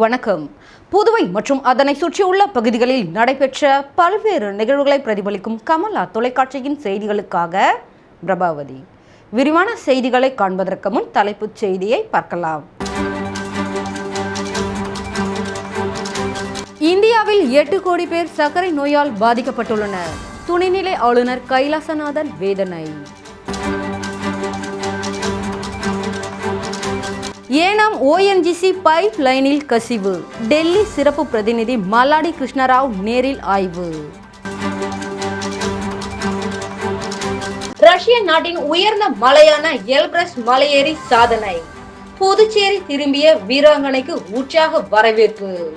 வணக்கம். புதுவை மற்றும் அதனை சுற்றியுள்ள பகுதிகளில் நடைபெற்ற பல்வேறு நிகழ்வுகளை பிரதிபலிக்கும் கமலா தொலைக்காட்சியின் செய்திகளுக்காக பிரபாவதி. விரிவான செய்திகளை காண்பதற்கு முன் தலைப்புச் செய்தியை பார்க்கலாம். இந்தியாவில் எட்டு கோடி பேர் சர்க்கரை நோயால் பாதிக்கப்பட்டுள்ளனர். துணைநிலை ஆளுநர் கைலாசநாதன் வேதனை. ஏனாம் ஓஎன்ஜிசி பைப் லைனில் கசிவு. டெல்லி சிறப்பு பிரதிநிதி மல்லாடி கிருஷ்ணராவ் நேரில் ஆய்வு. ரஷ்ய நாட்டின் உயர்ந்த மலையான எல்பிரஸ் மலையேறி சாதனை. புதுச்சேரி திரும்பிய வீராங்கனைக்கு உற்சாக வரவேற்பு.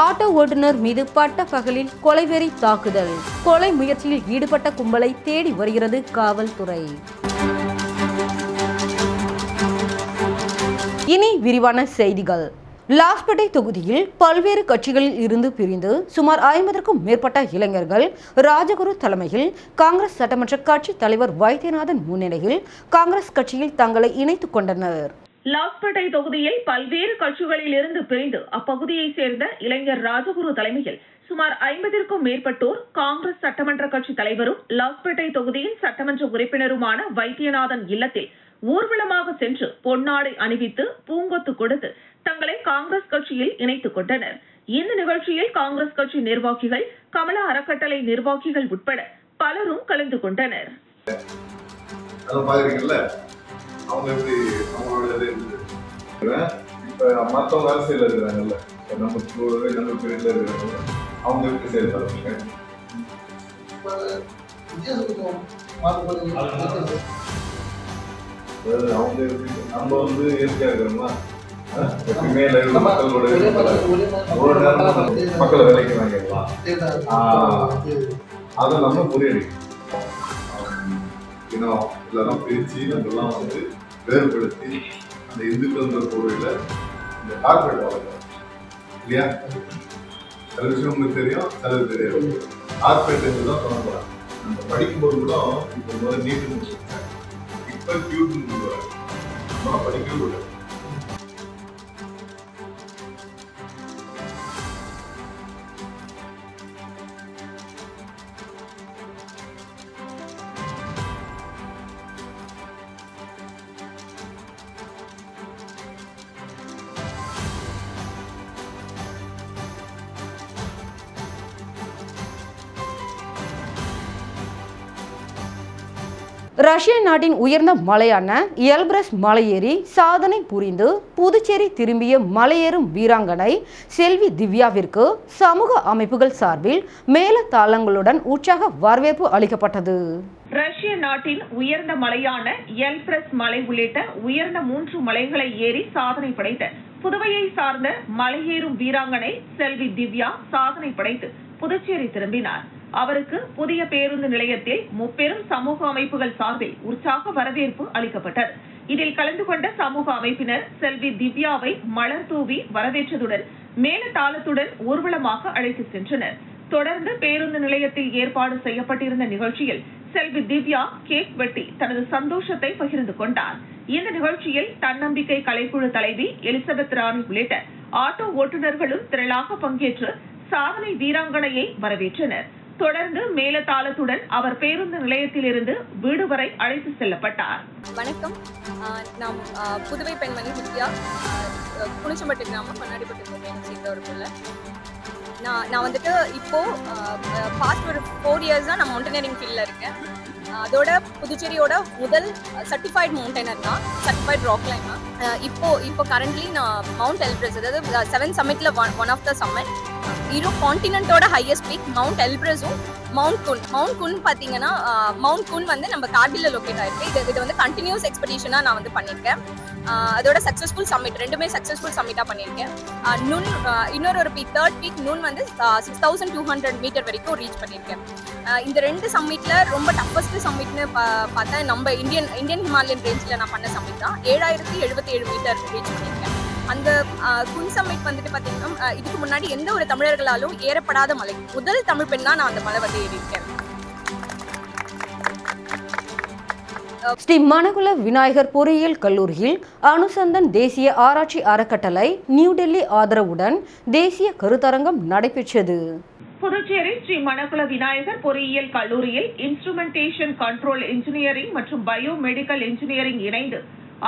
ஆட்டோ ஓட்டுநர் மீது பட்ட பகலில் கொலைவெறி தாக்குதல். கொலை முயற்சியில் ஈடுபட்ட கும்பலை தேடி வருகிறது காவல்துறை. இனி விரிவான செய்திகள். லாஸ்பேட்டை தொகுதியில் பல்வேறு கட்சிகளில் இருந்து பிரிந்து சுமார் ஐம்பதற்கும் மேற்பட்ட இளைஞர்கள் ராஜகுரு தலைமையில் காங்கிரஸ் சட்டமன்ற கட்சி தலைவர் வைத்தியநாதன் முன்னிலையில் காங்கிரஸ் கட்சியில் தங்களை இணைத்துக் கொண்டனர். லாஸ்பேட்டை தொகுதியில் பல்வேறு கட்சிகளில் இருந்து பிரிந்து அப்பகுதியை சேர்ந்த இளைஞர் ராஜகுரு தலைமையில் சுமார் ஐம்பதிற்கும் மேற்பட்டோர் காங்கிரஸ் சட்டமன்ற கட்சி தலைவரும் லாஸ்பேட்டை தொகுதியின் சட்டமன்ற உறுப்பினருமான வைத்தியநாதன் இல்லத்தில் ஊர்வலமாக சென்று பொன்னாடை அணிவித்து பூங்கொத்து கொடுத்து தங்களை காங்கிரஸ் கட்சியில் இணைத்துக் கொண்டனர். இந்த நிகழ்ச்சியில் காங்கிரஸ் கட்சி நிர்வாகிகள் கமல அறக்கட்டளை நிர்வாகிகள் உட்பட பலரும் கலந்து கொண்டனர். அவங்க எப்படி அவங்களோட இது இருந்தது. இப்ப மத்தவங்க அரசியல் இருக்கிறாங்கல்ல. இப்போ நம்ம ஸ்கூலில் நம்ம பிரிவில் இருக்கிறாங்க அவங்க எப்படி செயல்படுறாங்க அதாவது அவங்க எப்படி நம்ம வந்து இயற்கையா இருக்கிறோமா? எப்பயுமே லைவ்ல மக்களோட ஒரு நேரம் மக்களை வேலைக்கு வாங்கிடலாம். அதை நம்ம முறியடிக்கணும் இனம் இதெல்லாம் பிரித்து நம்மெல்லாம் வந்து வேறுபடுத்தி அந்த இந்துக்கள்ன்ற பொருளில் இந்த கார்பரேட் வளர்க்கணும் இல்லையா? சில விஷயம் உங்களுக்கு தெரியும் சில தெரியாது. கார்பரேட் தான் சொல்ல போறாங்க நம்ம படிக்கும்போது கூட இப்போ முதல்ல நீட்டு முடிச்சிருக்கேன் இப்போ கியூட்னு சொல்லுவாங்க. நம்ம படிக்கவே கூடாது. ரஷ்ய நாட்டின் உயர்ந்த மலையான எல்பிரஸ் மலையேறி சாதனை புரிந்து புதுச்சேரி திரும்பிய மலையேறும் வீராங்கனை செல்வி திவ்யாவிற்கு சமூக அமைப்புகள் சார்பில் மேலதாளங்களுடன் உற்சாக வரவேற்பு அளிக்கப்பட்டது. ரஷ்ய நாட்டின் உயர்ந்த மலையான எல்பிரஸ் மலை உள்ளிட்ட உயர்ந்த மூன்று மலைகளை ஏறி சாதனை படைத்த புதுவையை சார்ந்த மலையேறும் வீராங்கனை செல்வி திவ்யா சாதனை படைத்து புதுச்சேரி திரும்பினார். அவருக்கு புதிய பேருந்து நிலையத்தில் முப்பெரும் சமூக அமைப்புகள் சார்பில் உற்சாக வரவேற்பு அளிக்கப்பட்டது. இதில் கலந்து கொண்ட சமூக அமைப்பினர் செல்வி திவ்யாவை மலர் தூவி வரவேற்றதுடன் மேலதாளத்துடன் ஊர்வலமாக அழைத்து சென்றனர். தொடர்ந்து பேருந்து நிலையத்தில் ஏற்பாடு செய்யப்பட்டிருந்த நிகழ்ச்சியில் செல்வி திவ்யா கேக் வெட்டி தனது சந்தோஷத்தை பகிர்ந்து கொண்டார். இந்த நிகழ்ச்சியில் தன்னம்பிக்கை கலைக்குழு தலைவி எலிசபெத் ராணி உள்ளிட்ட ஆட்டோ ஓட்டுநர்களும் திரளாக பங்கேற்று சாதனை வீராங்கனையை வரவேற்றனர். தொடர்ந்து மேலதாளத்துடன் அவர் பேருந்து நிலையத்திலிருந்து வீடு வரை அழைத்து செல்லப்பட்டார். வணக்கம். நாம் புதுவை பெண்மணி வித்யா ஆஹ் குனிச்சம்பட்டு கிராமம் பண்ணாடிப்பட்டு கோட்டையை சேர்ந்த ஒரு பிள்ளை நான் நான் வந்துட்டு இப்போ பாஸ்ட் ஒரு ஃபோர் இயர்ஸாக நான் மவுண்டனியரிங் ஃபீல்டில் இருக்கேன். அதோட புதுச்சேரியோட முதல் சர்டிஃபைட் மவுண்டனர் தான். சர்டிஃபைட் ராக் கிளைமர் இப்போ இப்போ கரண்ட்லி நான் மவுண்ட் எல்பிரஸ் அதாவது seven சம்மிட்ல one one of the summit Euro காண்டினென்ட்டோட highest peak mount எல்பிரஸும் மவுண்ட் குன் மவுண்ட் குன் பார்த்தீங்கன்னா மவுண்ட் குன் வந்து நம்ம கார்கில்ல லொக்கேட் ஆயிருக்கு. இது இது வந்து கண்டினியூஸ் எக்ஸ்பெடிஷனாக நான் வந்து பண்ணியிருக்கேன். அதோட சக்ஸஸ்ஃபுல் சம்மிட் ரெண்டுமே சக்ஸஸ்ஃபுல் சம்மிட்டாக பண்ணியிருக்கேன். நுண் இன்னொரு ஒரு பீக் தேர்ட் பீக் நுன் வந்து six thousand two hundred metre வரைக்கும் ரீச் பண்ணியிருக்கேன். இந்த ரெண்டு சம்மிட்டில் ரொம்ப டஃபஸ்ட் சம்மிட்னு பா பார்த்தா நம்ம இந்தியன் இந்தியன் ஹிமாலயன் ரேஞ்சில் நான் பண்ண சம்மிட் தான். ஏழாயிரத்தி எழுபத்தி ஏழு மீட்டர் ரீச் பண்ணியிருக்கேன். அந்த குன் சம்மிட் வந்துட்டு பார்த்தீங்கன்னா இதுக்கு முன்னாடி எந்த ஒரு தமிழர்களாலும் ஏறப்படாத மலை. முதல் தமிழ் பெண்ணா நான் அந்த மலை வந்து ஏறியிருக்கேன். ஸ்ரீ மணகுல விநாயகர் பொறியியல் கல்லூரியில் அனுசந்தன் தேசிய ஆராய்ச்சி அறக்கட்டளை நியூ டெல்லி ஆதரவுடன் தேசிய கருத்தரங்கம் நடைபெற்றது. புதுச்சேரி ஸ்ரீ மணக்குள விநாயகர் பொறியியல் கல்லூரியில் இன்ஸ்ட்ருமெண்டேஷன் கண்ட்ரோல் இன்ஜினியரிங் மற்றும் பயோ மெடிக்கல் இன்ஜினியரிங் இணைந்து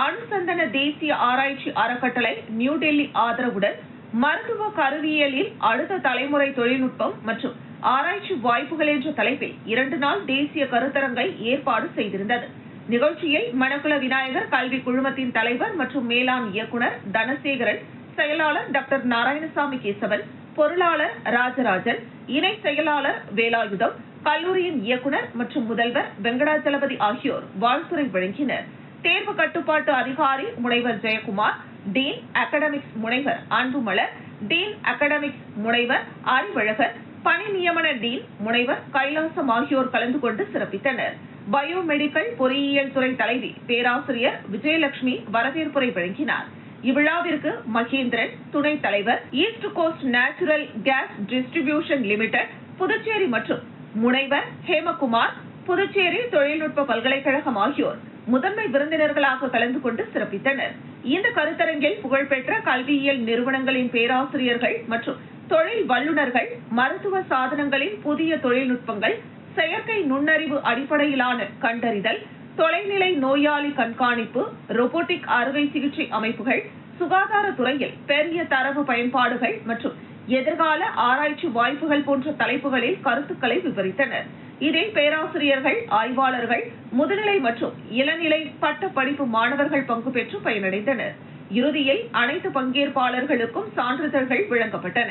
அணுசந்தன தேசிய ஆராய்ச்சி அறக்கட்டளை நியூடெல்லி ஆதரவுடன் மருத்துவ கருவியலில் அடுத்த தலைமுறை தொழில்நுட்பம் மற்றும் ஆராய்ச்சி வாய்ப்புகள் என்ற தலைப்பில் இரண்டு நாள் தேசிய கருத்தரங்கை ஏற்பாடு செய்திருந்தது. நிகழ்ச்சியில் மணக்குள விநாயகர் கல்வி குழுமத்தின் தலைவர் மற்றும் மேலாண் இயக்குனர் தனசேகரன் செயலாளர் டாக்டர் நாராயணசாமி கேசவன் பொருளாளர் ராஜராஜன் இணை செயலாளர் வேலாயுதம் கல்லூரியின் இயக்குனர் மற்றும் முதல்வர் வெங்கடாஜலபதி ஆகியோர் வாழ்த்துரை வழங்கினர். தேர்வு கட்டுப்பாட்டு அதிகாரி முனைவர் ஜெயக்குமார் டீன் அகடமிக்ஸ் முனைவர் அன்புமலர் டீன் அகடமிக்ஸ் முனைவர் அறிவழகர் பணி நியமன டீன் முனைவர் கைலாசம் ஆகியோர் கலந்து கொண்டு சிறப்பித்தனர். பயோமெடிக்கல் பொறியியல் துறை தலைவி பேராசிரியர் விஜயலட்சுமி வரவேற்புரை வழங்கினார். இவ்விழாவிற்கு மகேந்திரன் துணைத் தலைவர் east coast natural gas distribution limited Puducherry மற்றும் முனைவர் ஹேமகுமார் புதுச்சேரி தொழில்நுட்ப பல்கலைக்கழகம் ஆகியோர் முதன்மை விருந்தினர்களாக கலந்து கொண்டு சிறப்பித்தனர். இந்த கருத்தரங்கில் புகழ்பெற்ற கல்வியியல் நிறுவனங்களின் பேராசிரியர்கள் மற்றும் தொழில் வல்லுநர்கள் மருத்துவ சாதனங்களின் புதிய தொழில்நுட்பங்கள் செயற்கை நுண்ணறிவு அடிப்படையிலான கண்டறிதல் தொலைநிலை நோயாளி கண்காணிப்பு ரோபோட்டிக் அறுவை சிகிச்சை அமைப்புகள் சுகாதாரத்துறையில் பெரிய தரவு பயன்பாடுகள் மற்றும் எதிர்கால ஆராய்ச்சி வாய்ப்புகள் போன்ற தலைப்புகளில் கருத்துக்களை விவரித்தனர். இதில் பேராசிரியர்கள் ஆய்வாளர்கள் முதுநிலை மற்றும் இளநிலை பட்ட படிப்பு மாணவர்கள் பங்கு பெற்று பயனடைந்தனர். இறுதியில் அனைத்து பங்கேற்பாளர்களுக்கும் சான்றிதழ்கள் வழங்கப்பட்டன.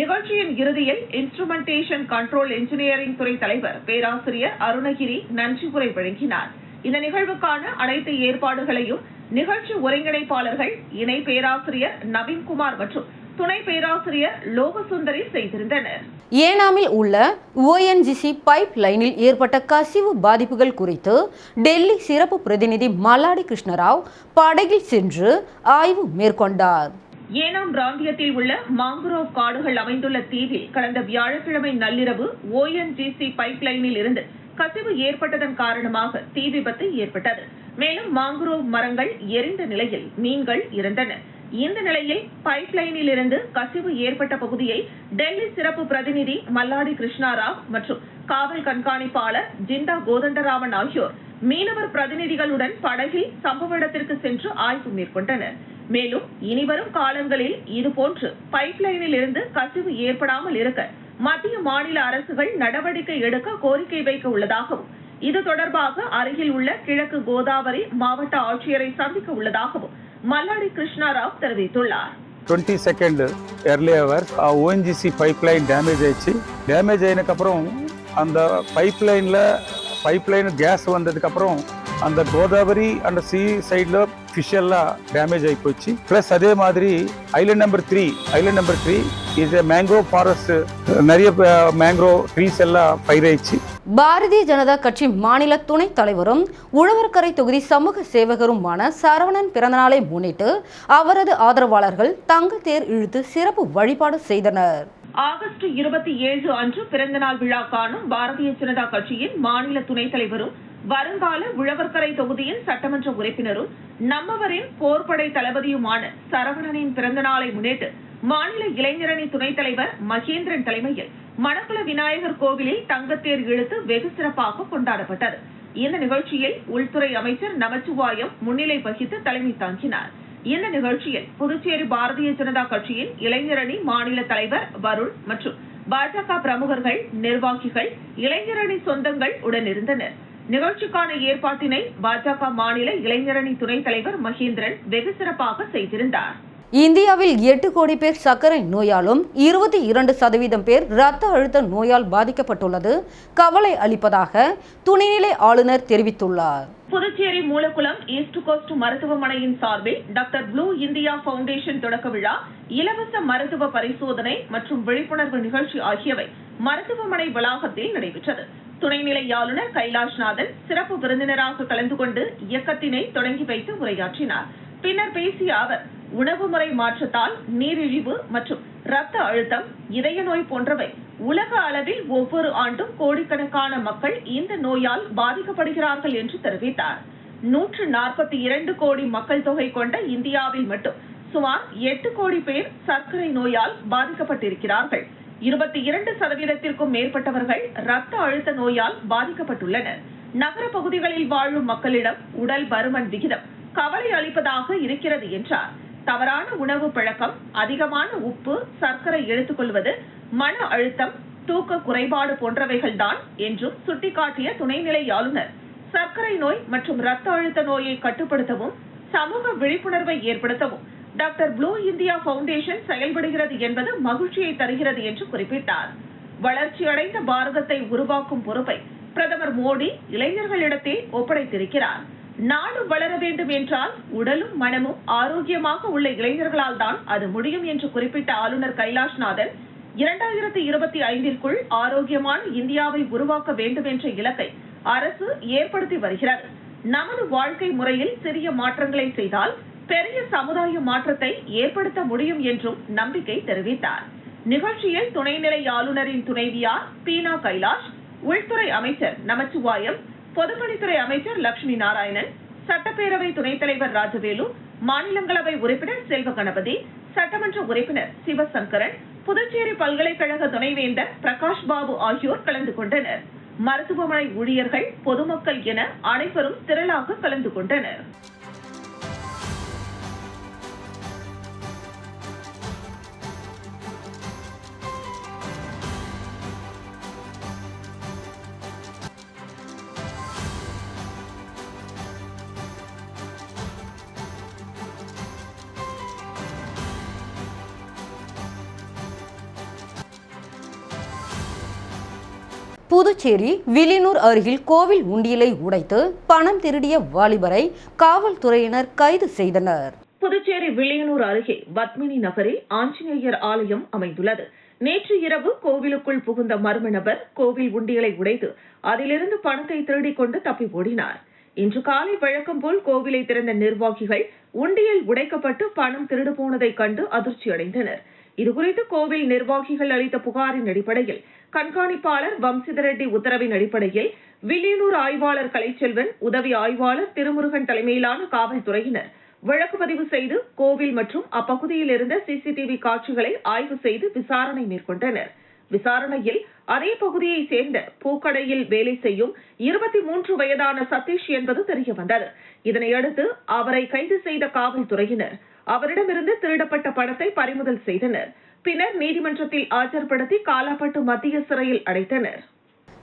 நிகழ்ச்சியின் இறுதியில் இன்ஸ்ட்ருமெண்டேஷன் கண்ட்ரோல் இன்ஜினியரிங் துறை தலைவர் பேராசிரியர் அருணகிரி நன்றி உரை வழங்கினார். இந்த நிகழ்வுக்கான அனைத்து ஏற்பாடுகளையும் நிகழ்ச்சி ஒருங்கிணைப்பாளர்கள் இணை பேராசிரியர் நவீன்குமார் மற்றும் துணை பேராசிரியர் லோகசுந்தரி செய்திருந்தனர். ஏனாமில் உள்ள ஓஎன்ஜிசி பைப் லைனில் ஏற்பட்ட கசிவு பாதிப்புகள் குறித்து டெல்லி சிறப்பு பிரதிநிதி மல்லாடி கிருஷ்ணராவ் படகில் சென்று ஆய்வு மேற்கொண்டார். ஏனாம் பிராந்தியத்தில் உள்ள மாங்குரோவ் காடுகள் அமைந்துள்ள தீவில் கடந்த வியாழக்கிழமை நள்ளிரவு ஓஎன்ஜிசி பைப் லைனில் இருந்து கசிவு ஏற்பட்டதன் காரணமாக தீ விபத்து ஏற்பட்டது. மேலும் மாங்குரோவ் மரங்கள் எரிந்த நிலையில் மீன்கள் இறந்தன இந்த நிலையில் பைப் லைனில் இருந்து கசிவு ஏற்பட்ட பகுதியை டெல்லி சிறப்பு பிரதிநிதி மல்லாடி கிருஷ்ணாராவ் மற்றும் காவல் கண்காணிப்பாளர் ஜிண்டா கோதண்டராமன் ஆகியோர் மீனவர் பிரதிநிதிகளுடன் படகில் சம்பவ இடத்திற்கு சென்று ஆய்வு மேற்கொண்டனர். மேலும் இனிவரும் காலங்களில் இதுபோன்று பைப் லைனில் இருந்து கசிவு ஏற்படாமல் இருக்க மத்திய மாநில அரசுகள் நடவடிக்கை எடுக்க கோரிக்கை வைக்க உள்ளதாகவும் இது தொடர்பாக அருகில் உள்ள கிழக்கு கோதாவரி மாவட்ட ஆட்சியரை சந்திக்க உள்ளதாகவும் மல்லாடி கிருஷ்ணாராவ் தெரிவித்துள்ளார் twenty second early hours ah ONGC pipe line damage ஆயிடுச்சு டேமேஜ் ஆயினக்கப்புறம் அந்த பைப் லைனில் பைப் லைன் கேஸ் வந்ததுக்கப்புறம் அந்த கோதாவரி அந்த சி சைடில் ஃபிஷ் எல்லாம் டேமேஜ் ஆகி போச்சு. ப்ளஸ் அதே மாதிரி island number three island number three இது மேங்க்ரோவ் ஃபாரஸ்ட் நிறைய மேங்க்ரோவ் ட்ரீஸ் எல்லாம் பயிராயிடுச்சு பாரதிய ஜனதா கட்சி மாநில துணைத் தலைவரும் உழவர்கரை தொகுதி சமூக சேவகருமான சரவணன் பிறந்தநாளை முன்னிட்டு அவரது ஆதரவாளர்கள் தங்க தேர் இழுத்து சிறப்பு வழிபாடு செய்தனர். ஆகஸ்ட் இருபத்தி ஏழு அன்று பிறந்தநாள் விழா காணும் பாரதிய ஜனதா கட்சியின் மாநில துணைத் தலைவரும் வருங்கால உழவர்கரை தொகுதியின் சட்டமன்ற உறுப்பினரும் நம்மவரின் போர்படை தளபதியுமான சரவணனின் பிறந்த நாளை முன்னிட்டு மாநில இளைஞரணி துணைத் தலைவர் மகேந்திரன் தலைமையில் மணக்குள விநாயகர் கோவிலில் தங்கத்தேர் இழுத்து வெகு சிறப்பாக கொண்டாடப்பட்டது. இந்த நிகழ்ச்சியில் உள்துறை அமைச்சர் நமச்சிவாயம் முன்னிலை வகித்து தலைமை தாங்கினார். இந்த நிகழ்ச்சியில் புதுச்சேரி பாரதிய ஜனதா கட்சியின் இளைஞரணி மாநில தலைவர் வருண் மற்றும் பாஜக பிரமுகர்கள் நிர்வாகிகள் இளைஞரணி சொந்தங்கள் உடனிருந்தனர் நிகழ்ச்சிக்கான ஏற்பாட்டினை பாஜக மாநில இளைஞரணி துணைத் தலைவர் மகேந்திரன் வெகு சிறப்பாக செய்திருந்தார். இந்தியாவில் எட்டு கோடி பேர் சர்க்கரை நோயாலும் இருபத்தி இரண்டு சதவீதம் பேர் இரத்த அழுத்த நோயால் பாதிக்கப்பட்டுள்ளது. கவலை அளிப்பதாக துணைநிலை ஆளுநர் தெரிவித்துள்ளார். புதுச்சேரி மூலக்குளம் ஈஸ்ட் கோஸ்ட் மருத்துவமனையின் சார்பில் டாக்டர் ப்ளூ இந்தியா ஃபவுண்டேஷன் தொடக்க விழா இலவச மருத்துவ பரிசோதனை மற்றும் விழிப்புணர்வு நிகழ்ச்சி ஆகியவை மருத்துவமனை வளாகத்தில் நடைபெற்றது. துணைநிலை ஆளுநர் கைலாஷ்நாதன் சிறப்பு விருந்தினராக கலந்து கொண்டு இயக்கத்தினை தொடங்கி வைத்து உரையாற்றினார். பின்னர் பேசிய அவர் உணவு முறை மாற்றத்தால் நீரிழிவு மற்றும் இரத்த அழுத்தம் இதய நோய் போன்றவை உலக அளவில் ஒவ்வொரு ஆண்டும் கோடிக்கணக்கான மக்கள் இந்த நோயால் பாதிக்கப்படுகிறார்கள் என்று தெரிவித்தார். நூற்று நாற்பத்தி இரண்டு கோடி மக்கள் தொகை கொண்ட இந்தியாவில் மட்டும் சுமார் எட்டு கோடி பேர் சர்க்கரை நோயால் பாதிக்கப்பட்டிருக்கிறார்கள். இருபத்தி இரண்டு சதவீதத்திற்கும் மேற்பட்டவர்கள் இரத்த அழுத்த நோயால் பாதிக்கப்பட்டுள்ளனர். நகர பகுதிகளில் வாழும் மக்களிடம் உடல் பருமன் விகிதம் கவலை அளிப்பதாக இருக்கிறது என்றார். தவறான உணவு பழக்கம் அதிகமான உப்பு சர்க்கரை எடுத்துக்கொள்வது மன அழுத்தம் தூக்க குறைபாடு போன்றவைகள் தான் என்றும் சுட்டிக்காட்டிய துணைநிலை ஆளுநர். சர்க்கரை நோய் மற்றும் இரத்த அழுத்த நோயை கட்டுப்படுத்தவும் சமூக விழிப்புணர்வை ஏற்படுத்தவும் டாக்டர் ப்ளூ இந்தியா பவுண்டேஷன் செயல்படுகிறது என்பது மகிழ்ச்சியை தருகிறது என்று குறிப்பிட்டார். வளர்ச்சியடைந்த பாரதத்தை உருவாக்கும் பொறுப்பை பிரதமர் மோடி இளைஞர்களிடத்தே ஒப்படைத்திருக்கிறார். நாடு வளர வேண்டும் என்றால் உடலும் மனமும் ஆரோக்கியமாக உள்ள இளைஞர்களால் தான் அது முடியும் என்று குறிப்பிட்ட ஆளுநர் கைலாஷ்நாதன் இரண்டாயிரத்தி இருபத்தி ஐந்திற்குள் ஆரோக்கியமான இந்தியாவை உருவாக்க வேண்டும் என்ற இலக்கை அரசு ஏற்படுத்தி வருகிறது. நமது வாழ்க்கை முறையில் சிறிய மாற்றங்களை செய்தால் பெரிய சமுதாய மாற்றத்தை ஏற்படுத்த முடியும் என்றும் நம்பிக்கை தெரிவித்தார். நிகழ்ச்சியில் துணைநிலை ஆளுநரின் துணைவியார் பீனா கைலாஷ் உள்துறை அமைச்சர் நமச்சிவாயம் பொதுப்பணித்துறை அமைச்சர் லட்சுமி நாராயணன் சட்டப்பேரவை துணைத் தலைவர் ராஜவேலு மாநிலங்களவை உறுப்பினர் செல்வ கணபதி சட்டமன்ற உறுப்பினர் சிவசங்கரன் புதுச்சேரி பல்கலைக்கழக துணைவேந்தர் பிரகாஷ் பாபு ஆகியோர் கலந்து கொண்டனர். மருத்துவமனை ஊழியர்கள் பொதுமக்கள் என அனைவரும் திரளாக கலந்து கொண்டனர். புதுச்சேரி வில்லியனூர் அருகில் கோவில் உண்டியலை உடைத்து பணம் திருடிய வாலிபரை காவல்துறையினர் கைது செய்தனர். புதுச்சேரி வில்லியனூர் அருகே பத்மினி நகரில் ஆஞ்சநேயர் ஆலயம் அமைந்துள்ளது. நேற்று இரவு கோவிலுக்குள் புகுந்த மர்ம நபர் கோவில் உண்டியலை உடைத்து அதிலிருந்து பணத்தை திருடிக் கொண்டு தப்பி ஓடினார். இன்று காலை வழக்கம் போல் கோவிலை திறந்த நிர்வாகிகள் உண்டியல் உடைக்கப்பட்டு பணம் திருடு போனதைக் கண்டு அதிர்ச்சியடைந்தனர். இதுகுறித்து கோவில் நிர்வாகிகள் அளித்த புகாரின் அடிப்படையில் கண்காணிப்பாளர் வம்சிதரெட்டி உத்தரவின் அடிப்படையில் வில்லியனூர் ஆய்வாளர் கலைச்செல்வன் உதவி ஆய்வாளர் திருமுருகன் தலைமையிலான காவல்துறையினர் வழக்கு பதிவு செய்து கோவில் மற்றும் அப்பகுதியில் இருந்த சிசிடிவி காட்சிகளை ஆய்வு செய்து விசாரணை மேற்கொண்டனர். விசாரணையில் அதே பகுதியைச் சேர்ந்த பூக்கடையில் வேலை செய்யும் இருபத்தி மூன்று வயதான சதீஷ் என்பது தெரியவந்தது. இதனையடுத்து அவரை கைது செய்த காவல்துறையினர் அவரிடமிருந்து திருடப்பட்ட பணத்தை பறிமுதல் செய்தனர். பின்னர் நீதிமன்றத்தில் ஆஜர்படுத்தி காலாப்பட்டு மத்திய சிறையில் அடைத்தனர்.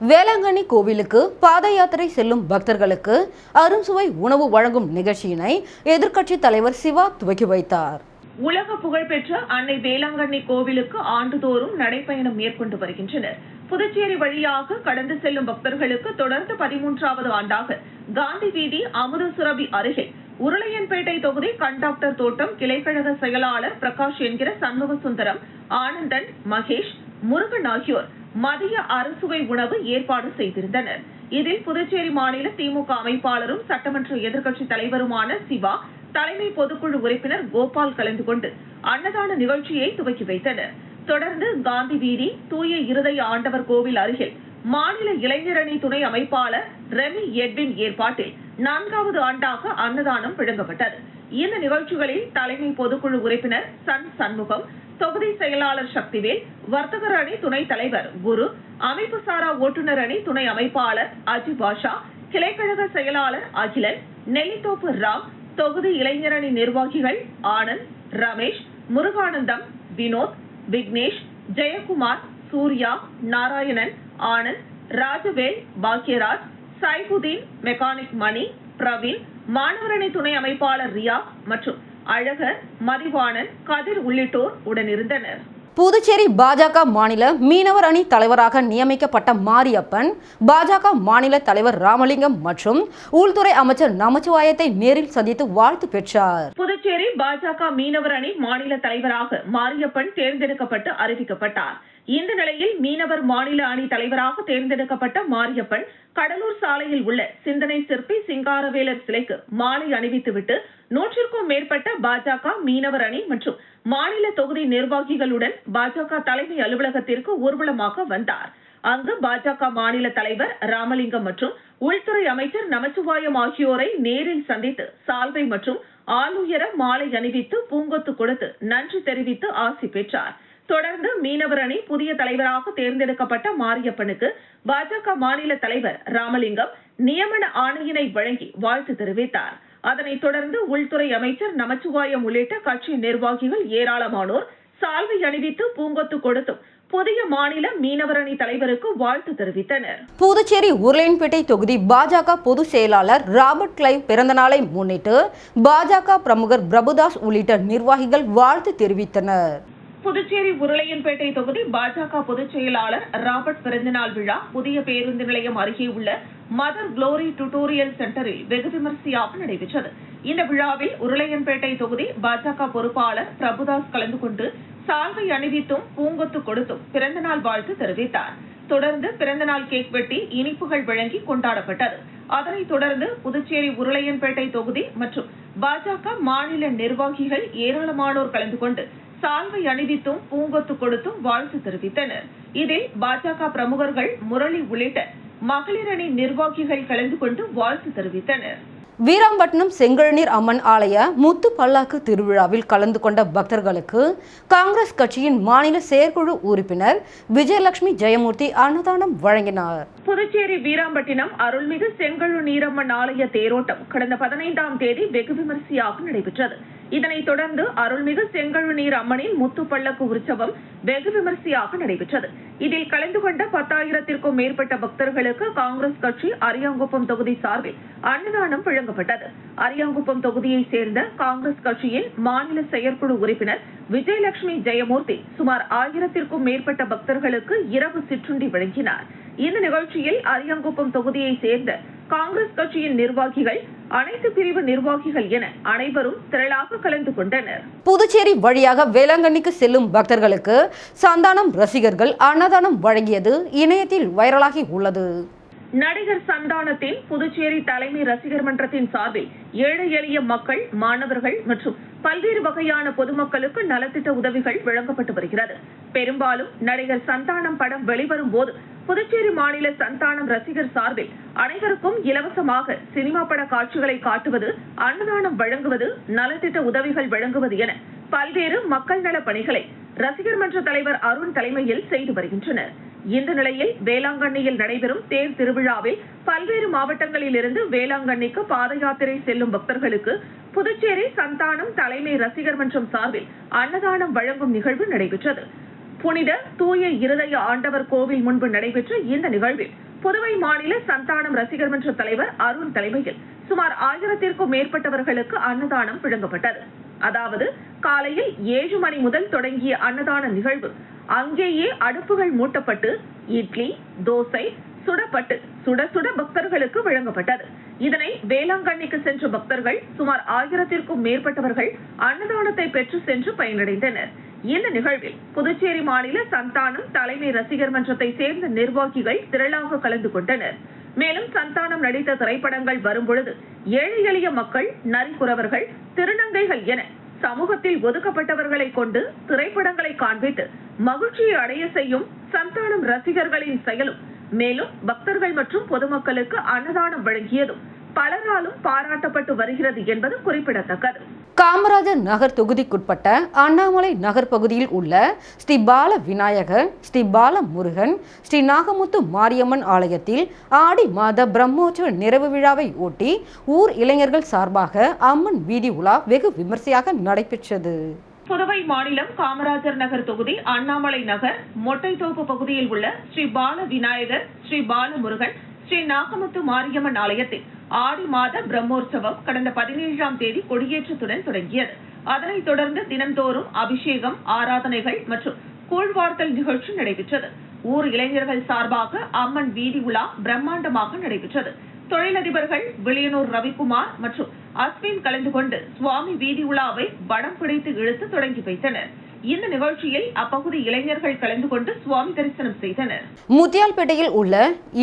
வேளாங்கண்ணி கோவிலுக்கு பாத யாத்திரை செல்லும் பக்தர்களுக்கு அறுசுவை உணவு வழங்கும் நிகழ்ச்சியினை எதிர்க்கட்சித் தலைவர் சிவா துவக்கி வைத்தார். உலக புகழ்பெற்ற அன்னை வேளாங்கண்ணி கோவிலுக்கு ஆண்டுதோறும் நடைப்பயணம் மேற்கொண்டு வருகின்றனர். புதுச்சேரி வழியாக கடந்து செல்லும் பக்தர்களுக்கு தொடர்ந்து பதிமூன்றாவது ஆண்டாக காந்தி வீதி அமுத சுரபி அருகில் உருளையன்பேட்டை தொகுதி கண்டாக்டர் தோட்டம் கிளைக்கழக செயலாளர் பிரகாஷ் என்கிற சண்முக சுந்தரம் ஆனந்தன் மகேஷ் முருகன் ஆகியோர் மதிய அறுசுவை உணவு ஏற்பாடு செய்திருந்தனர். இதில் புதுச்சேரி மாநில திமுக அமைப்பாளரும் சட்டமன்ற எதிர்க்கட்சி தலைவருமான சிவா தலைமை பொதுக்குழு உறுப்பினர் கோபால் கலந்து கொண்டு அன்னதான நிகழ்ச்சியை துவக்கி வைத்தனர். தொடர்ந்து காந்தி வீதி தூய இருதய ஆண்டவர் கோவில் அருகில் மாநில இளைஞரணி துணை அமைப்பாளர் ரெமி எட்வின் ஏற்பாட்டில் நான்காவது ஆண்டாக அன்னதானம் வழங்கப்பட்டது இந்த நிகழ்ச்சிகளில் தலைமை பொதுக்குழு உறுப்பினர் சன் சண்முகம் தொகுதி செயலாளர் சக்திவேல் வர்த்தகர் அணி துணைத் தலைவர் குரு அமைப்பு சாரா ஓட்டுநர் அணி துணை அமைப்பாளர் அஜி பாஷா கிளைக்கழக செயலாளர் அகிலன் நெல்லித்தோப்பு ராம் தொகுதி இளைஞரணி நிர்வாகிகள் ஆனந்த் ரமேஷ் முருகானந்தம் வினோத் விக்னேஷ் ஜெயக்குமார் சூர்யா நாராயணன் ஆனந்த் ராஜவேல் பாக்யராஜ் சைபுதீன் மெக்கானிக் மணி பிரவீன் மாணவரணி துணை அமைப்பாளர் ரியா மற்றும் அழகர் மதிவாணன் கதிர் உள்ளிட்டோர் உடனிருந்தனர். புதுச்சேரி பாஜக மாநில மீனவர் அணி தலைவராக நியமிக்கப்பட்ட மாரியப்பன் பாஜக மாநில தலைவர் ராமலிங்கம் மற்றும் உள்துறை அமைச்சர் நமச்சிவாயத்தை நேரில் சந்தித்து வாழ்த்து பெற்றார். புதுச்சேரி பாஜக மீனவர் அணி மாநில தலைவராக மாரியப்பன் தேர்ந்தெடுக்கப்பட்டு அறிவிக்கப்பட்டார். இந்த நிலையில் மீனவர் மாநில அணி தலைவராக தேர்ந்தெடுக்கப்பட்ட மாரியப்பன் கடலூர் சாலையில் உள்ள சிந்தனை சிற்பி சிங்காரவேலர் சிலைக்கு மாலை அணிவித்துவிட்டு நூற்றிற்கும் மேற்பட்ட பாஜக மீனவர் அணி மற்றும் மாநில தொகுதி நிர்வாகிகளுடன் பாஜக தலைமை அலுவலகத்திற்கு ஊர்வலமாக வந்தார். அங்கு பாஜக மாநில தலைவர் ராமலிங்கம் மற்றும் உள்துறை அமைச்சர் நமச்சிவாயம் ஆகியோரை நேரில் சந்தித்து சால்வை மற்றும் ஆளுயர மாலை அணிவித்து பூங்கொத்து கொடுத்து நன்றி தெரிவித்து ஆசி பெற்றார். தொடர்ந்து மீனவர் அணி புதிய தலைவராக தேர்ந்தெடுக்கப்பட்ட மாரியப்பனுக்கு பாஜக மாநில தலைவர் ராமலிங்கம் நியமன ஆணையினை வழங்கி வாழ்த்து தெரிவித்தார். அதனைத் தொடர்ந்து உள்துறை அமைச்சர் நமச்சிவாயம் உள்ளிட்ட கட்சி நிர்வாகிகள் ஏராளமானோர் சால்வை அணிவித்து பூங்கொத்து கொடுத்தும் புதிய மாநில மீனவரணி தலைவருக்கு வாழ்த்து தெரிவித்தனர். புதுச்சேரி உருளையன்பேட்டை தொகுதி பாஜக பொதுச் செயலாளர் ராபர்ட் கிளைவ் பிறந்தநாளை முன்னிட்டு பாஜக பிரமுகர் பிரபுதாஸ் உள்ளிட்ட நிர்வாகிகள் வாழ்த்து தெரிவித்தனர். புதுச்சேரி உருளையன்பேட்டை தொகுதி பாஜக பொதுச் செயலாளர் ராபர்ட் பிறந்தநாள் விழா புதிய பேருந்து நிலையம் அருகே உள்ள மதர் குளோரி டுட்டோரியல் சென்டரில் வெகு விமரிசையாக நடைபெற்றது. இந்த விழாவில் உருளையன்பேட்டை தொகுதி பாஜக பொறுப்பாளர் பிரபுதாஸ் கலந்து கொண்டு சால்வை அணிவித்தும் பூங்கொத்து கொடுத்தும் பிறந்தநாள் வாழ்த்து தெரிவித்தார். தொடர்ந்து பிறந்தநாள் கேக் வெட்டி இனிப்புகள் வழங்கி கொண்டாடப்பட்டது. அதனைத் தொடர்ந்து புதுச்சேரி உருளையன்பேட்டை தொகுதி மற்றும் பாஜக மாநில நிர்வாகிகள் ஏராளமானோர் கலந்து கொண்டு சால்வை அணிவித்தும் பூங்கொத்து கொடுத்தும் வாழ்த்து தெரிவித்தனர். இதில் பாஜக பிரமுகர்கள் முரளி உள்ளிட்ட மகளிர் அணி நிர்வாகிகள் கலந்து கொண்டு வாழ்த்து தெரிவித்தனர். வீராம்பட்டினம் செங்கழநீர் அம்மன் ஆலய முத்து பல்லாக்கு திருவிழாவில் கலந்து கொண்ட பக்தர்களுக்கு காங்கிரஸ் கட்சியின் மாநில செயற்குழு உறுப்பினர் விஜயலட்சுமி ஜெயமூர்த்தி அன்னதானம் வழங்கினார். புதுச்சேரி வீராம்பட்டினம் அருள்மிகு செங்கழு நீரம்மன் ஆலய தேரோட்டம் கடந்த பதினைந்தாம் தேதி வெகு விமரிசையாக நடைபெற்றது. இதனைத் தொடர்ந்து அருள்மிகு செங்கழுநீர் அம்மனின் முத்து பல்லக்கு உற்சவம் வெகு விமரிசையாக நடைபெற்றது. இதில் கலந்து கொண்ட பத்தாயிரத்திற்கும் மேற்பட்ட பக்தர்களுக்கு காங்கிரஸ் கட்சி அரியாங்குப்பம் தொகுதி சார்பில் அன்னதானம் வழங்கப்பட்டது. அரியாங்குப்பம் தொகுதியைச் சேர்ந்த காங்கிரஸ் கட்சியின் மாநில செயற்குழு உறுப்பினர் விஜயலட்சுமி ஜெயமூர்த்தி சுமார் ஆயிரத்திற்கும் மேற்பட்ட பக்தர்களுக்கு இரவு சிற்றுண்டி வழங்கினார். இந்த நிகழ்ச்சியில் அரியாங்குப்பம் தொகுதியைச் சேர்ந்த காங்கிரஸ் கட்சியின் நிர்வாகிகள் அனைத்து பிரிவு நிர்வாகிகள் என அனைவரும் திரளாக கலந்து கொண்டனர். புதுச்சேரி வழியாக வேளாங்கண்ணிக்கு செல்லும் பக்தர்களுக்கு சந்தானம் ரசிகர்கள் அன்னதானம் வழங்கியது இணையத்தில் வைரலாகி உள்ளது. நடிகர் சந்தானத்தின் புதுச்சேரி தலைமை ரசிகர் மன்றத்தின் சார்பில் ஏழை எளிய மக்கள் மாணவர்கள் மற்றும் பல்வேறு வகையான பொதுமக்களுக்கு நலத்திட்ட உதவிகள் வழங்கப்பட்டு வருகிறது. பெரும்பாலும் நடிகர் சந்தானம் படம் வெளிவரும் போது புதுச்சேரி மாநில சந்தானம் ரசிகர் சார்பில் அனைவருக்கும் இலவசமாக சினிமா பட காட்சிகளை காட்டுவது அன்னதானம் வழங்குவது நலத்திட்ட உதவிகள் வழங்குவது என பல்வேறு மக்கள் நல பணிகளை ரசிகர் மன்ற தலைவர் அருண் தலைமையில் செய்து வருகின்றனர். இந்த நிலையில் வேளாங்கண்ணியில் நடைபெறும் தேர் திருவிழாவில் பல்வேறு மாவட்டங்களில் இருந்து வேளாங்கண்ணிக்கு பாத யாத்திரை செல்லும் பக்தர்களுக்கு புதுச்சேரி சந்தானம் தலைமை ரசிகர் மன்றம் சார்பில் அன்னதானம் வழங்கும் நிகழ்வு நடைபெற்றது. புனித தூய இருதய ஆண்டவர் கோவில் முன்பு நடைபெற்ற இந்த நிகழ்வில் புதுவை மாநில சந்தானம் ரசிகர் மன்ற தலைவர் அருண் தலைமையில் சுமார் ஆயிரத்திற்கும் மேற்பட்டவர்களுக்கு அன்னதானம் வழங்கப்பட்டது. அதாவது காலையில் ஏழு மணி முதல் தொடங்கிய அன்னதான நிகழ்வு அங்கேயே அடுப்புகள் மூட்டப்பட்டு இட்லி தோசை சுடப்பட்டு சுட சுட பக்தர்களுக்கு வழங்கப்பட்டது. இதனை வேளாங்கண்ணிக்கு சென்ற பக்தர்கள் சுமார் ஆயிரத்திற்கும் மேற்பட்டவர்கள் அன்னதானத்தை பெற்று சென்று பயனடைந்தனர். இந்த நிகழ்வில் புதுச்சேரி மாநில சந்தானம் தலைமை ரசிகர் மன்றத்தை சேர்ந்த நிர்வாகிகள் திரளாக கலந்து கொண்டனர். மேலும் சந்தானம் நடித்த திரைப்படங்கள் வரும்பொழுது ஏழை எளிய மக்கள் நரிக்குறவர்கள் திருநங்கைகள் என சமூகத்தில் ஒதுக்கப்பட்டவர்களை கொண்டு திரைப்படங்களை காண்பித்து மகிழ்ச்சியை அடைய செய்யும் சந்தானம் ரசிகர்களின் செயலும். மேலும் பக்தர்கள் மற்றும் பொதுமக்களுக்கு அன்னதானம் வழங்கியதும் பலராலும் பாராட்டப்பட்டு வருகிறது என்பது குறிப்பிடத்தக்கது. காமராஜர் நகர் தொகுதிக்குட்பட்ட அண்ணாமலை நகர் பகுதியில் உள்ள ஸ்ரீ பால விநாயகர் ஸ்ரீ பால முருகன் ஸ்ரீ நாகமுத்து மாரியம்மன் ஆலயத்தில் ஆடி மாத பிரம்மோற்சவ நிறைவு விழாவை ஒட்டி ஊர் இளைஞர்கள் சார்பாக அம்மன் வீதி உலா வெகு விமர்சையாக நடைபெற்றது. புதுவை மாநிலம் காமராஜர் நகர் தொகுதி அண்ணாமலை நகர் மொட்டைத்தோப்பு பகுதியில் உள்ள ஸ்ரீ பால விநாயகர் ஸ்ரீ பாலமுருகன் ஸ்ரீ நாகமுத்து மாரியம்மன் ஆலயத்தில் ஆடி மாத பிரம்மோற்சவம் கடந்த பதினேழாம் தேதி கொடியேற்றத்துடன் தொடங்கியது. அதனைத் தொடர்ந்து தினந்தோறும் அபிஷேகம் ஆராதனைகள் மற்றும் கூழ்வார்த்தல் நிகழ்ச்சி நடைபெற்றது. ஊர் இளைஞர்கள் சார்பாக அம்மன் வீதி உலா பிரம்மாண்டமாக நடைபெற்றது. தொழிலதிபர்கள் விளியனூர் ரவிக்குமார் மற்றும் அஸ்வின் கலந்து கொண்டு சுவாமி வீதி உலாவை வடம் பிடித்து இழுத்து தொடங்கி வைத்தனர். இந்த நிகழ்ச்சியில் அப்பகுதி இளைஞர்கள் கலந்து கொண்டு சுவாமி தரிசனம் செய்தனர். முத்தியால்பேட்டையில் உள்ள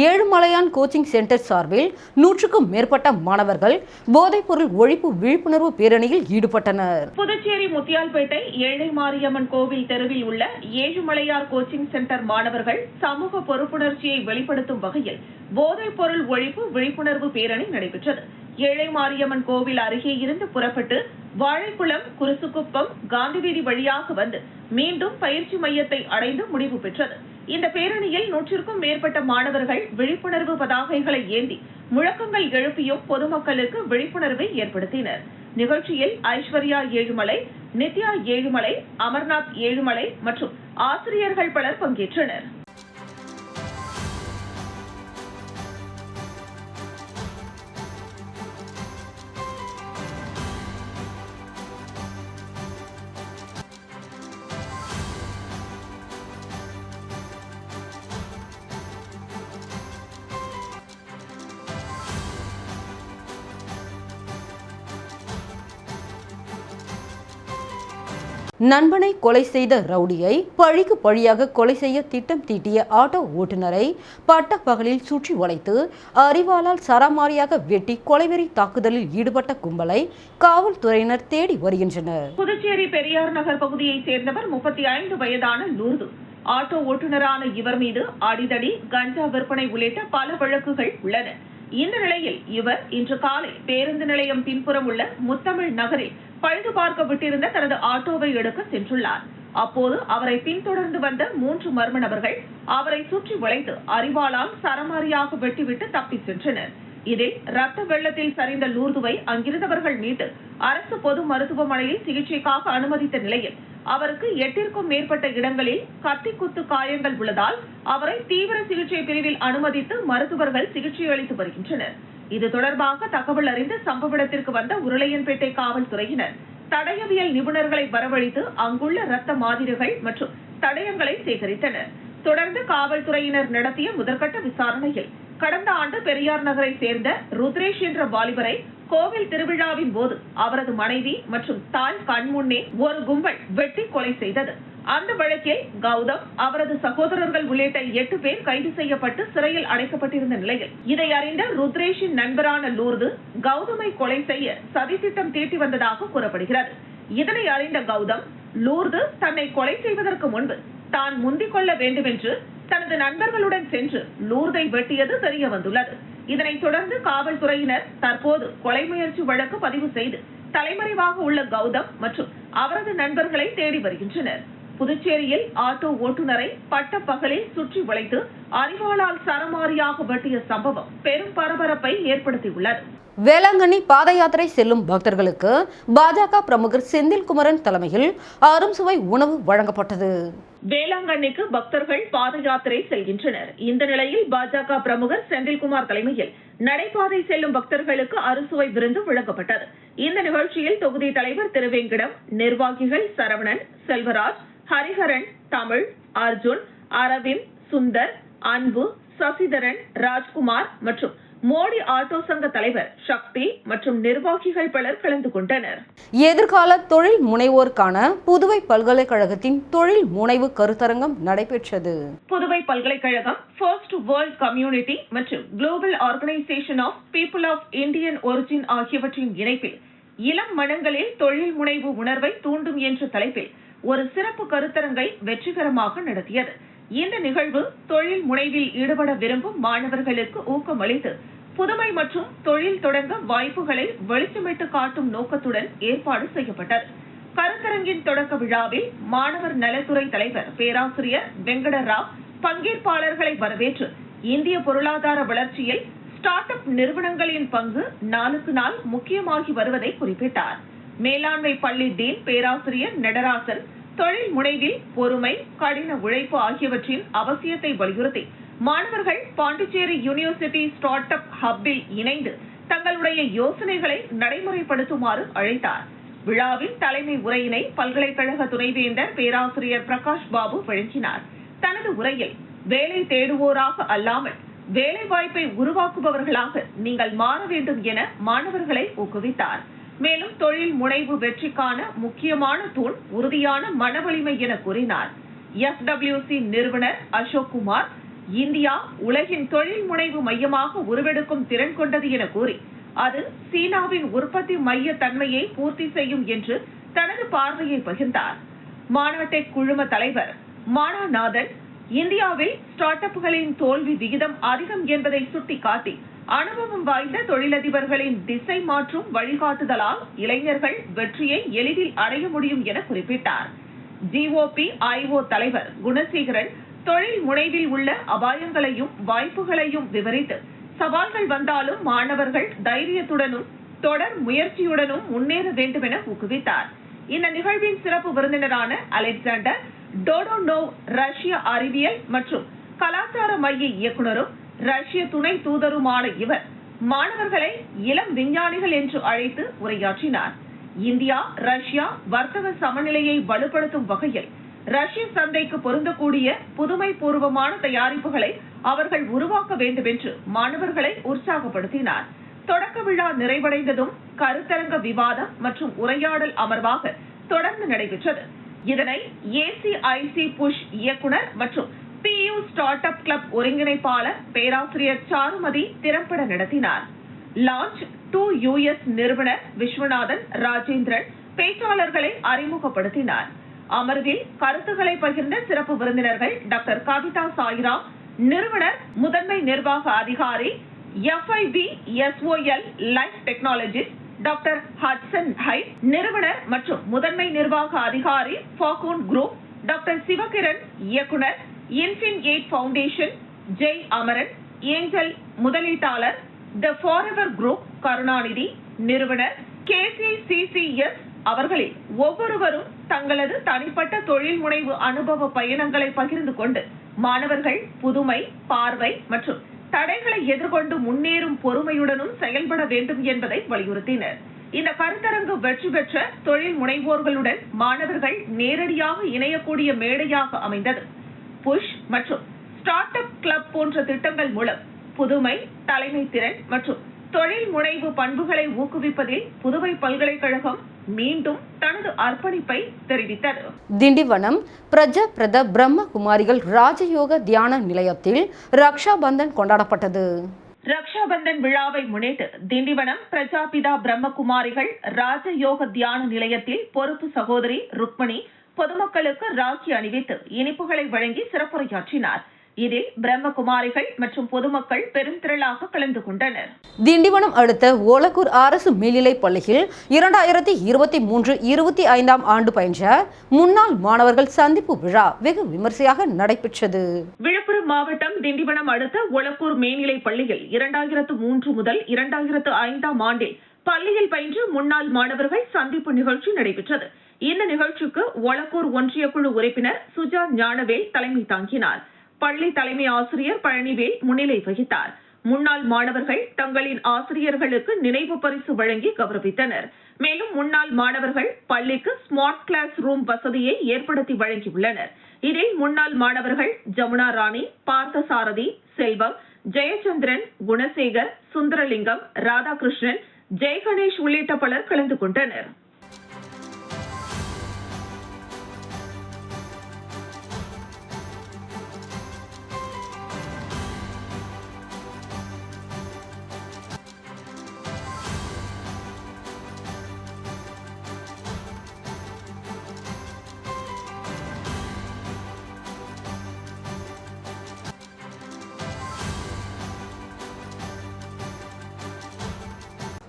ஏழுமலையான் கோச்சிங் சென்டர் சார்பில் நூற்றுக்கும் மேற்பட்ட மாணவர்கள் போதைப்பொருள் ஒழிப்பு விழிப்புணர்வு பேரணியில் ஈடுபட்டனர். புதுச்சேரி முத்தியால்பேட்டை ஏழை மாரியம்மன் கோவில் தெருவில் உள்ள ஏழுமலையார் கோச்சிங் சென்டர் மாணவர்கள் சமூக பொறுப்புணர்ச்சியை வெளிப்படுத்தும் வகையில் போதைப் பொருள் ஒழிப்பு விழிப்புணர்வு பேரணி நடைபெற்றது. ஏழை மாரியம்மன் கோவில் அருகே இருந்து புறப்பட்டு வாழைக்குளம் குருசுக்குப்பம் காந்திவீதி வழியாக வந்து மீண்டும் பயிற்சி மையத்தை அடைந்து முடிவு பெற்றது. இந்த பேரணியில் நூற்றிற்கும் மேற்பட்ட மாணவர்கள் விழிப்புணர்வு பதாகைகளை ஏந்தி முழக்கங்கள் எழுப்பியும் பொதுமக்களுக்கு விழிப்புணர்வை ஏற்படுத்தினர். நிகழ்ச்சியில் ஐஸ்வர்யா ஏழுமலை நித்யா ஏழுமலை அமர்நாத் ஏழுமலை மற்றும் ஆசிரியர்கள் பலர் பங்கேற்றனர். நண்பனை கொலை செய்த ரவுடியை பழிக்கு பழியாக கொலை செய்ய திட்டம் தீட்டிய ஆட்டோ ஓட்டுநரை பட்ட பகலில் சுற்றி வளைத்து அறிவாளால் சரமாரியாக வெட்டி கொலைவெறி தாக்குதலில் ஈடுபட்ட கும்பலை காவல்துறையினர் தேடி வருகின்றனர். புதுச்சேரி பெரியார் நகர் பகுதியைச் சேர்ந்தவர் முப்பத்தி ஐந்து வயதான லூர்து. ஆட்டோ ஓட்டுநரான இவர் மீது அடிதடி கஞ்சா விற்பனை உள்ளிட்ட பல வழக்குகள் உள்ளன. இந்த நிலையில் இவர் இன்று காலை பேருந்து நிலையம் பின்புறம் உள்ள முத்தமிழ் நகரில் பழுது பார்க்க விட்டிருந்த தனது ஆட்டோவை எடுக்க சென்றுள்ளார். அப்போது அவரை பின்தொடர்ந்து வந்த மூன்று மர்ம நபர்கள் அவரை சுற்றி வளைத்து அறிவாளால் சரமாரியாக வெட்டிவிட்டு தப்பி சென்றனர். இதில் ரத்த வெள்ளத்தில் சரிந்த லூர்துவை அங்கிருந்தவர்கள் மீட்டு அரசு பொது மருத்துவமனையில் சிகிச்சைக்காக அனுமதித்த நிலையில் அவருக்கு எட்டிற்கும் மேற்பட்ட இடங்களில் கத்தி குத்து காயங்கள் உள்ளதால் அவரை தீவிர சிகிச்சை பிரிவில் அனுமதித்து மருத்துவர்கள் சிகிச்சை அளித்து வருகின்றனர். இது தொடர்பாக தகவல் அறிந்து சம்பவ இடத்திற்கு வந்த உருளையன்பேட்டை காவல்துறையினர் தடயவியல் நிபுணர்களை வரவழைத்து அங்குள்ள ரத்த மாதிரிகள் மற்றும் தடயங்களை சேகரித்தனர். தொடர்ந்து காவல்துறையினர் நடத்திய முதற்கட்ட விசாரணையில் கடந்த ஆண்டு பெரியார் நகரை சேர்ந்த ருத்ரேஷ் என்ற வாலிபரை கோவில் திருவிழாவின் போது அவரது மனைவி மற்றும் தாய் கண்முன்னே ஒரு கும்பல் வெட்டி கொலை செய்தது. அந்த வழக்கில் கௌதம் அவரது சகோதரர்கள் உள்ளிட்ட எட்டு பேர் கைது செய்யப்பட்டு சிறையில் அடைக்கப்பட்டிருந்த நிலையில். இதை அறிந்த ருத்ரேஷின் நண்பரான லூர்து கௌதமை கொலை செய்ய சதித்திட்டம் தீட்டி வந்ததாக கூறப்படுகிறது. இதனை அறிந்த கௌதம் லூர்து தன்னை கொலை செய்வதற்கு முன்பு தான் முந்திக் கொள்ள வேண்டுமென்று தனது நண்பர்களுடன் சென்று லூர்தை வெட்டியது தெரிய வந்துள்ளது. இதனைத் தொடர்ந்து காவல்துறையினர் தற்போது கொலை முயற்சி வழக்கு பதிவு செய்து தலைமறைவாக உள்ள கௌதம் மற்றும் அவரது நண்பர்களை தேடி வருகின்றனர். புதுச்சேரியில் ஆட்டோ ஓட்டுநரை பட்ட பகலில் சுற்றி வளைத்து அறிவாளால் சரமாரியாக வெட்டிய சம்பவம் பெரும் பரபரப்பை ஏற்படுத்தியுள்ளது. வேளாங்கண்ணி பாத யாத்திரை செல்லும் பக்தர்களுக்கு பாஜக பிரமுகர் செந்தில்குமரன் தலைமையில் அரும் சுவை உணவு வழங்கப்பட்டது. வேளாங்கண்ணிக்கு பக்தர்கள் பாத யாத்திரை செல்கின்றனர். இந்த நிலையில் பாஜக பிரமுகர் செந்தில்குமார் தலைமையில் நடைபாதை செல்லும் பக்தர்களுக்கு அறுசுவை விருந்து வழங்கப்பட்டது. இந்த நிகழ்ச்சியில் தொகுதி தலைவர் திருவேங்கிடம் நிர்வாகிகள் சரவணன் செல்வராஜ் ஹரிஹரன் தமிழ் அர்ஜுன் அரவிந்த் சுந்தர் அன்பு சசிதரன் ராஜ்குமார் மற்றும் மோடி ஆட்டோ சங்க தலைவர் சக்தி மற்றும் நிர்வாகிகள் பலர் கலந்து கொண்டனர். எதிர்கால தொழில் முனைவோருக்கான புதுவை பல்கலைக்கழகத்தின் தொழில் முனைவு கருத்தரங்கம் நடைபெற்றது. புதுவை பல்கலைக்கழகம் ஃபர்ஸ்ட் வேர்ல்ட் கம்யூனிட்டி மற்றும் global organisation of people of Indian origin ஆகியவற்றின் இணைப்பில் இளம் மனங்களில் தொழில் முனைவு உணர்வை தூண்டும் என்ற தலைப்பில் ஒரு சிறப்பு கருத்தரங்கை வெற்றிகரமாக நடத்தியது. இந்த நிகழ்வு தொழில் முனைவில் ஈடுபட விரும்பும் மாணவர்களுக்கு ஊக்கமளித்து புதுமை மற்றும் தொழில் தொடங்க வாய்ப்புகளை வெளிச்சமிட்டு காட்டும் நோக்கத்துடன் ஏற்பாடு செய்யப்பட்டது. கருத்தரங்கின் தொடக்க விழாவில் மாணவர் நலத்துறை தலைவர் பேராசிரியர் வெங்கட ராவ் பங்கேற்பாளர்களை வரவேற்று இந்திய பொருளாதார வளர்ச்சியில் ஸ்டார்ட் அப் நிறுவனங்களின் பங்கு நாளுக்கு நாள் முக்கியமாகி வருவதை குறிப்பிட்டார். மேலாண்மை பள்ளி டீன் பேராசிரியர் நடராசன் தொழில் முனைவில் பொறுமை கடின உழைப்பு ஆகியவற்றின் அவசியத்தை வலியுறுத்தி மாணவர்கள் பாண்டிச்சேரி யூனிவர்சிட்டி ஸ்டார்ட் அப் ஹப்பில் இணைந்து தங்களுடைய யோசனைகளை நடைமுறைப்படுத்துமாறு அழைத்தார். விழாவில் தலைமை உரையினை பல்கலைக்கழக துணைவேந்தர் பேராசிரியர் பிரகாஷ் பாபு வழங்கினார். தனது உரையில் வேலை தேடுவோராக அல்லாமல் வேலை வாய்ப்பை உருவாக்குபவர்களாக நீங்கள் மாற வேண்டும் என மாணவர்களை ஊக்குவித்தார். மேலும் தொழில் முனைவு வெற்றிக்கான முக்கியமான தூண் உறுதியான மனவலிமை என கூறினார். எஃப்டபிள்யூசி நிறுவனர் அசோக் குமார் இந்தியா உலகின் தொழில் முனைவு மையமாக உருவெடுக்கும் திறன் கொண்டது என கூறி அது சீனாவின் உற்பத்தி மைய தன்மையை பூர்த்தி செய்யும் என்று தனது பார்வையை பகிர்ந்தார். மாநாட்டெக் குழும தலைவர் மானாநாதன் இந்தியாவில் ஸ்டார்ட் அப்புகளின் தோல்வி விகிதம் அதிகம் என்பதை சுட்டிக்காட்டி அனுபவம் வாய்ந்த தொழிலதிபர்களின் திசை மாற்றும் வழிகாட்டுதலால் இளைஞர்கள் வெற்றியை எளிதில் அடைய முடியும் என குறிப்பிட்டார். ஜிஓபி ஐஓ தலைவர் குணசேகரன் தொழில் முனைவில் உள்ள அபாயங்களையும் வாய்ப்புகளையும் விவரித்து சவால்கள் வந்தாலும் மாணவர்கள் தைரியத்துடனும் தொடர் முயற்சியுடனும் முன்னேற வேண்டும் என ஊக்குவித்தார். இந்த நிகழ்வின் சிறப்பு விருந்தினரான அலெக்சாண்டர் டோடோனோவ் ரஷ்ய அறிவியல் மற்றும் கலாச்சார மைய இயக்குனரும் ரஷ்ய துணை தூதருமான இவர் மாணவர்களை இளம் விஞ்ஞானிகள் என்று அழைத்து உரையாற்றினார். இந்தியா ரஷ்யா வர்த்தக சமநிலையை வலுப்படுத்தும் வகையில் ரஷ்ய சந்தைக்கு பொருந்தக்கூடிய புதுமை பூர்வமான தயாரிப்புகளை அவர்கள் உருவாக்க வேண்டும் என்று மாணவர்களை உற்சாகப்படுத்தினார். தொடக்க விழா நிறைவடைந்ததும் கருத்தரங்க விவாதம் மற்றும் உரையாடல் அமர்வாக தொடர்ந்து நடைபெற்றது. இதனை ஏசிஐசி புஷ் இயக்குனர் மற்றும் பியு ஸ்டார்ட் அப் கிளப் ஒருங்கிணைப்பாளர் பேராசிரியர் சாருமதி திறம்பட நடத்தினார். லான்ச் டூ யூஎஸ் நிறுவனர் விஸ்வநாதன் ராஜேந்திரன் பேச்சாளர்களை அறிமுகப்படுத்தினார். அமர்வில் கருத்துக்களை பகிர்ந்த சிறப்பு விருந்தினர்கள் டாக்டர் கவிதா சாய்ராம் நிறுவனர் முதன்மை நிர்வாக அதிகாரி FIB SOL life technologies doctor Hudson high நிறுவனர் மற்றும் முதன்மை நிர்வாக அதிகாரி ஃபாகோன் குரூப் டாக்டர் சிவகிரண் இயக்குனர் Infin aid foundation Jai Amaran angel முதலீட்டாளர் த ஃபாரெவர் குரூப் கருணாநிதி நிறுவனர் கேசிசிசிஎஸ் அவர்களில் ஒவ்வொருவரும் தங்களது தனிப்பட்ட தொழில் முனைவு அனுபவ பயணங்களை பகிர்ந்து கொண்டு மாணவர்கள் புதுமை பார்வை மற்றும் தடைகளை எதிர்கொண்டு முன்னேறும் பொறுமையுடனும் செயல்பட வேண்டும் என்பதை வலியுறுத்தினர். இந்த கருத்தரங்கு வெற்றி பெற்ற தொழில் முனைவோர்களுடன் மாணவர்கள் நேரடியாக இணையக்கூடிய மேடையாக அமைந்தது. புஷ் மற்றும் ஸ்டார்ட் அப் கிளப் போன்ற திட்டங்கள் மூலம் புதுமை தலைமை திறன் மற்றும் தொழில் முனைவு பண்புகளை ஊக்குவிப்பதில் புதுவை பல்கலைக்கழகம் மீண்டும் தனது அர்ப்பணிப்பை தெரிவித்தது. திண்டிவனம் பிரஜ பிரத பிரம்ம குமாரிகள் ராஜயோக தியான நிலையத்தில் ரக்ஷா பந்தன் கொண்டாடப்பட்டது. ரக்ஷாபந்தன் விழாவை முன்னிட்டு திண்டிவனம் பிரஜாபிதா பிரம்மகுமாரிகள் ராஜயோக தியான நிலையத்தில் பொறுப்பு சகோதரி ருக்மணி பொதுமக்களுக்கு ராக்கி அணிவித்து இனிப்புகளை வழங்கி சிறப்புரையாற்றினார். இதில் பிரம்மகுமாரிகள் மற்றும் பொதுமக்கள் பெரும் திரளாக கலந்து கொண்டனர். திண்டிவனம் அடுத்த ஓலக்கூர் அரசு மேல்நிலைப் பள்ளியில் இரண்டாயிரத்தி இருபத்தி மூன்று இருபத்தி ஐந்தாம் ஆண்டு பயின்ற முன்னாள் மாணவர்கள் சந்திப்பு விழா வெகு விமர்சையாக நடைபெற்றது. விழுப்புரம் மாவட்டம் திண்டிவனம் அடுத்த ஒலக்கூர் மேல்நிலைப் பள்ளியில் இரண்டாயிரத்து மூன்று முதல் இரண்டாயிரத்து ஐந்தாம் ஆண்டில் பள்ளியில் பயின்ற முன்னாள் மாணவர்கள் சந்திப்பு நிகழ்ச்சி நடைபெற்றது. இந்த நிகழ்ச்சிக்கு ஒலக்கூர் ஒன்றிய குழு உறுப்பினர் சுஜா ஞானவேல் தலைமை தாங்கினார். பள்ளி தலைமை ஆசிரியர் பழனிவேல் முன்னிலை வகித்தார். முன்னாள் மாணவர்கள் தங்களின் ஆசிரியர்களுக்கு நினைவு பரிசு வழங்கி கௌரவித்தனர். மேலும் முன்னாள் மாணவர்கள் பள்ளிக்கு ஸ்மார்ட் கிளாஸ் ரூம் வசதியை ஏற்படுத்தி வழங்கியுள்ளனர். இதில் முன்னாள் மாணவர்கள் ஜமுனா ராணி பார்த்தசாரதி செல்வம் ஜெயச்சந்திரன் குணசேகர் சுந்தரலிங்கம் ராதாகிருஷ்ணன் ஜெயகணேஷ் உள்ளிட்ட பலர் கலந்து கொண்டனர்.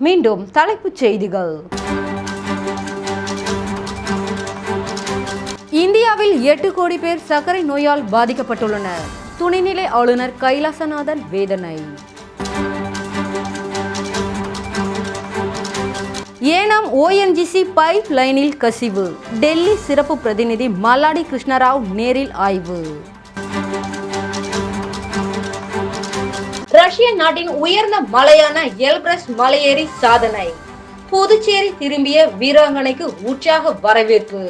மீண்டும் தலைப்புச் செய்திகள். இந்தியாவில் எட்டு கோடி பேர் சர்க்கரை நோயால் பாதிக்கப்பட்டுள்ளனர். துணைநிலை ஆளுநர் கைலாசநாதன் வேதனை. ஏனாம் ஓஎன்ஜிசி பைப் லைனில் கசிவு. டெல்லி சிறப்பு பிரதிநிதி மல்லாடி கிருஷ்ணராவ் நேரில் ஆய்வு. ரஷ்ய நாட்டின் உயர்ந்த மலையான எல்பிரஸ் மலையேறி சாதனை. புதுச்சேரி திரும்பிய வீராங்கனைக்கு உற்சாக வரவேற்பு.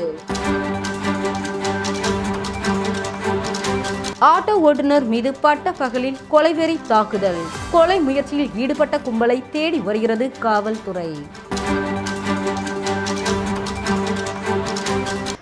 ஆட்டோ ஓட்டுநர் மீது பட்ட பகலில் கொலைவெறி தாக்குதல். கொலை முயற்சியில் ஈடுபட்ட கும்பலை தேடி வருகிறது காவல்துறை.